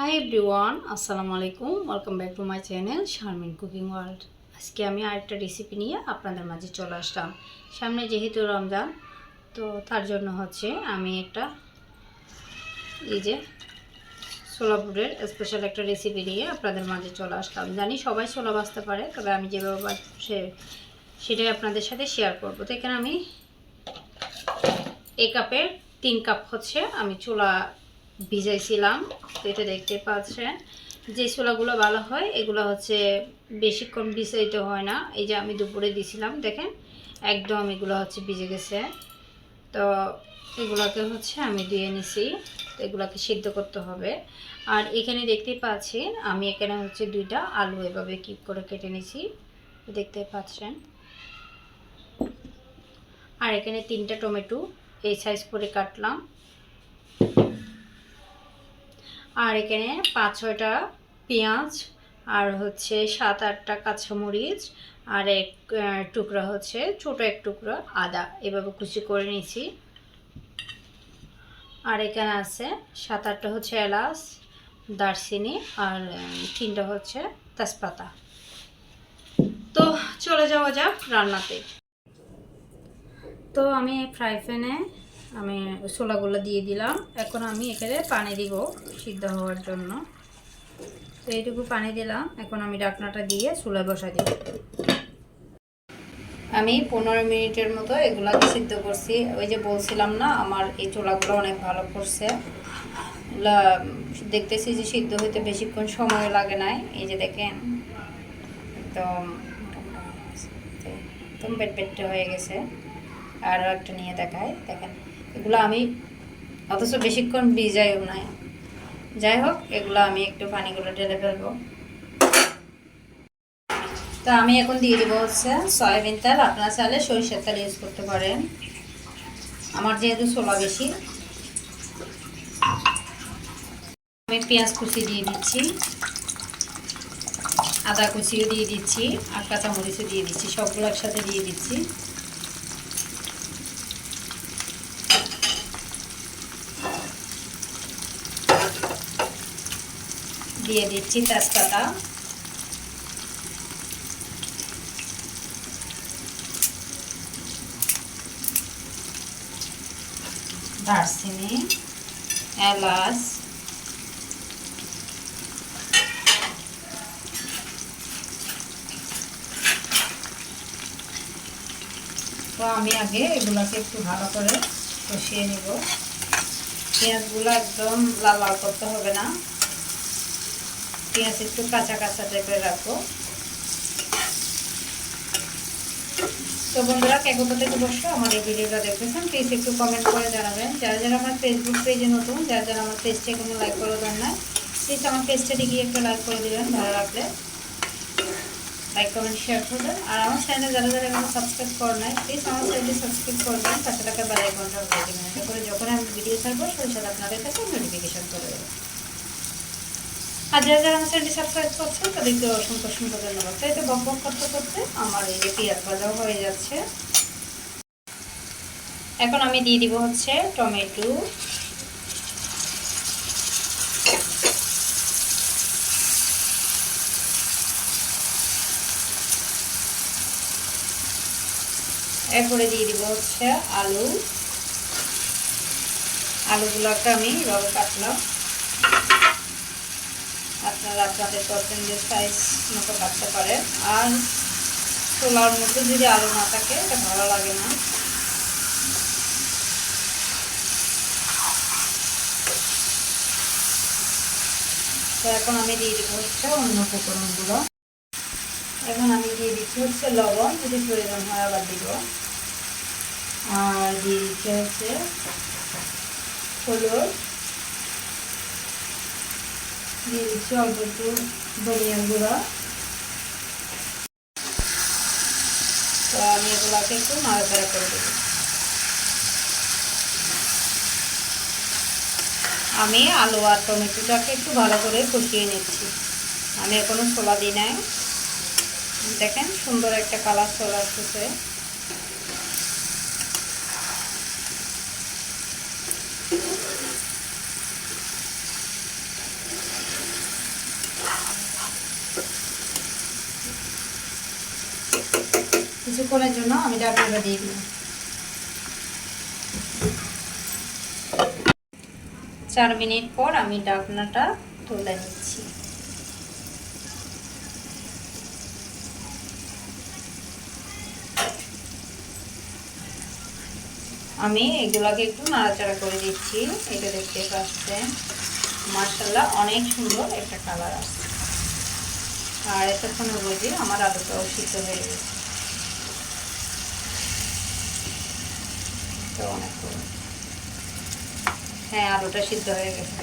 High everyone আসসালামু আলাইকুম welcome back to my channel Sharmin cooking world আজকে আমি আরেকটা রেসিপি নিয়ে আপনাদের মাঝে চলে আসলাম। সামনে যেহেতু রমজান, তো তার জন্য হচ্ছে আমি একটা এই যে সোলাপুরের স্পেশাল একটা রেসিপি নিয়ে আপনাদের মাঝে চলে আসলাম। জানি সবাই ছোলা বাঁচতে পারে, তবে আমি যেভাবে সে সেটাই আপনাদের সাথে শেয়ার করব। তো এখানে আমি এই কাপের তিন কাপ হচ্ছে আমি চুলা ভিজাইছিলাম, তো এটা দেখতে পাচ্ছেন। যে ছোলাগুলো ভালো হয়, এগুলো হচ্ছে বেশিক্ষণ ভিজাইতে হয় না। এই যে আমি দুপুরে দিছিলাম, দেখেন, একদম এগুলো হচ্ছে ভিজে গেছে। তো এগুলোকে হচ্ছে আমি দিয়ে নিছি, তো এগুলোকে সিদ্ধ করতে হবে। আর এখানে দেখতে পাচ্ছেন, আমি এখানে হচ্ছে দুইটা আলু এভাবে কিপ করে কেটে নিছি, দেখতে পাচ্ছেন। আর এখানে তিনটা টমেটো, এই সাইজ করে কাটলাম। আর এখানে পাঁচ, ছয়টা পেঁয়াজ আর হচ্ছে সাত, আটটা কাঁচামরিচ আর এক টুকরা হচ্ছে ছোট এক টুকরা আদা। এভাবে কুচি করে নিয়েছি। আর এখানে আছে সাত, আটটা হচ্ছে এলাচ, দারচিনি আর তিনটা হচ্ছে তেজপাতা। তো চলে যাওয়া যাক রান্নাতে। তো আমি ফ্রাই প্যানে আমি ছোলাগুলো দিয়ে দিলাম। এখন আমি এখানে পানি দিব সিদ্ধ হওয়ার জন্য। তো এইটুকু পানি দিলাম। এখন আমি ডাকনাটা দিয়ে চুলায় বসা দিব। আমি পনেরো মিনিটের মতো এগুলাকে সিদ্ধ করছি। ওই যে বলছিলাম না, আমার এই চুলাগুলো অনেক ভালো করছে। এগুলা দেখতেছি যে সিদ্ধ হইতে বেশিক্ষণ সময় লাগে নাই। এই যে দেখেন, একদম একদম পেট পেটে হয়ে গেছে। আরও একটা নিয়ে দেখায়, দেখেন। এগুলো আমি অথচ বেশিক্ষণ ভিজাইও নাই। যাই হোক, এগুলো আমি একটু পানিগুলো ঢেলে ফেলব। তো আমি এখন দিয়ে দিব হচ্ছে সয়াবিন তেল। আপনারা চাইলে সরিষার তেল ইউজ করতে পারেন। আমার যেহেতু ছোলা বেশি। আমি পেঁয়াজ কুচি দিয়ে দিচ্ছি। আদা কুচিও দিয়ে দিচ্ছি। আর কাঁচামরিচও দিয়ে দিচ্ছি। সবগুলো একসাথে দিয়ে দিচ্ছি। দিয়ে দিচ্ছি তেজপাতা। দারচিনি, এলাচ। তো আমি আগে এগুলোকে একটু ভালো করে কষিয়ে নেব। পেঁয়াজগুলো একদম লাল লাল করতে হবে না। পেঁয়াজ একটু কাঁচা কাঁচা টাইপের রাখব। তো বন্ধুরা, কে কোথা থেকে বসে আমার এই ভিডিওটা দেখতেছেন প্লিজ একটু কমেন্ট করে জানাবেন। যারা যারা আমার ফেসবুক পেজে নতুন, যারা যারা আমার পেজটা এখনও লাইক করে দেন না প্লিজ আমার পেজটাতে গিয়ে একটু লাইক করে দেবেন, ভালো লাগলে লাইক কমেন্ট শেয়ার করবেন। আর আমার চ্যানেলে যারা যারা এখনও সাবস্ক্রাইব করে নাই প্লিজ আমার চ্যানেলটি সাবস্ক্রাইব করবেন পাশে টাকা বেল আইকনটা বাজিয়ে দেবেন এতে করে যখন আমি ভিডিও ছাড়বো সাথে সাথে আপনাদের কাছে নোটিফিকেশন চলে যাবে আর যারা যারা আমার চ্যানেলটি সাবস্ক্রাইব করছেন তাদেরকে অসংখ্য অসংখ্য ধন্যবাদ। তাই তো বক বক করতে করতে আমার এই যে পেঁয়াজ ভাজাও হয়ে যাচ্ছে। এখন আমি দিয়ে দিব হচ্ছে টমেটো। এরপরে দিয়ে দিব হচ্ছে আলু। আলুগুলোকে আমি রবে কাটলাম। আপনারা আপনাদের পছন্দের সাইজ মতো কাটতে পারেন। আর ছোলার মধ্যে যদি আলু না থাকে, এটা ভালো লাগে না। এখন আমি দিয়ে দিব হচ্ছে অন্য উপকরণগুলো। এখন আমি দিয়ে দিচ্ছি হচ্ছে লবণ, যদি প্রয়োজন হয় আবার দিব। আর দিয়ে দিচ্ছি হচ্ছে হলুদ। দিয়ে দিচ্ছি অল্প একটু ধনিয়া গুঁড়া। তো আমি এগুলোকে একটু নাড়াচাড়া করে দেব। আমি আলু আর টমেটোটাকে একটু ভালো করে কষিয়ে নিচ্ছি। আমি এখনও ছোলা দিই নাই। দেখেন সুন্দর একটা কালার চলে আসতেছে। কিছুক্ষণের জন্য আমি ডাকনাটা দিয়ে দিই চার মিনিট পর আমি ডাকনাটা তুলে নিচ্ছি। আমি এগুলাকে একটু নাড়াচাড়া করে দিচ্ছি। এটা দেখতে পাচ্ছেন মার্শাল্লাহ অনেক সুন্দর একটা কালার আসছে। আর এতক্ষণে বুঝি আমার আলুটাও সিদ্ধ হয়ে গেছে। তো অনেক। হ্যাঁ আলুটা সিদ্ধ হয়ে গেছে।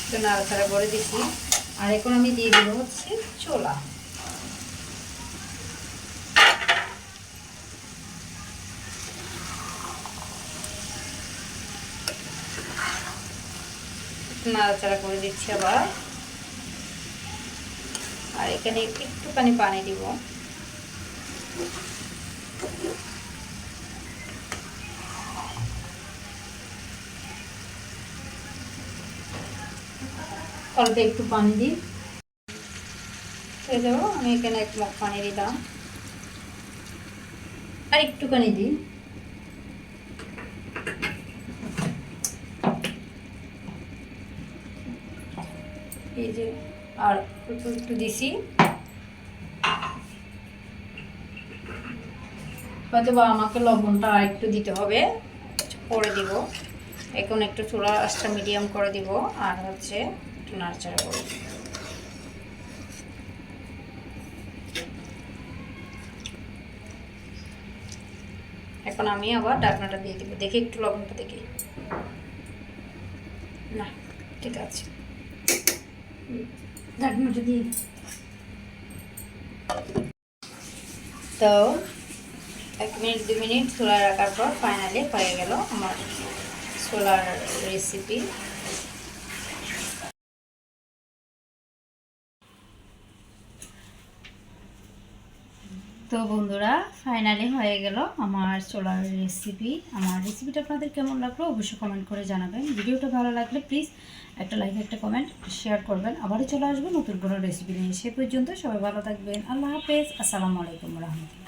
একটু নাড়াচাড়া করে দিছি আর এখন আমি দিয়ে দেবো হচ্ছে ছোলা। নাড়াচাড়া করে দিচ্ছি আবার। আর এখানে একটুখানি পানি দিব। অল্প একটু পানি দিই। দেখো, আমি এখানে এক মগ পানি দিলাম। আর একটুখানি দিই। এই যে আর একটু একটু দিছি। হয়তো বা আমাকে লবণটা একটু দিতে হবে। পরে দিব। এখন একটু চুলা আঁচটা মিডিয়াম করে দিব আর হচ্ছে একটু নাড়াচাড়া করে দিব। এখন আমি আবার ডাকনাটা দিয়ে দিব। দেখি একটু লবণটা দেখি। না, ঠিক আছে। ঢাকনাটা দিয়ে তো, এক মিনিট দু মিনিট ছোলা রাখার পর ফাইনালি হয়ে গেল আমার ছোলার রেসিপি তো বন্ধুরা ফাইনালি হয়ে গেল আমার চোলার রেসিপি আমার রেসিপিটা আপনাদের কেমন লাগল অবশ্যই কমেন্ট করে জানাবেন। ভিডিওটা ভালো লাগলে প্লিজ একটা লাইক একটা কমেন্ট শেয়ার করবেন। আবারও চলে আসব নতুন কোনো রেসিপি নিয়ে। সে পর্যন্ত সবাই ভালো থাকবেন। আল্লাহ হাফেজ। আসসালামু আলাইকুম রহমতুল্লাহ।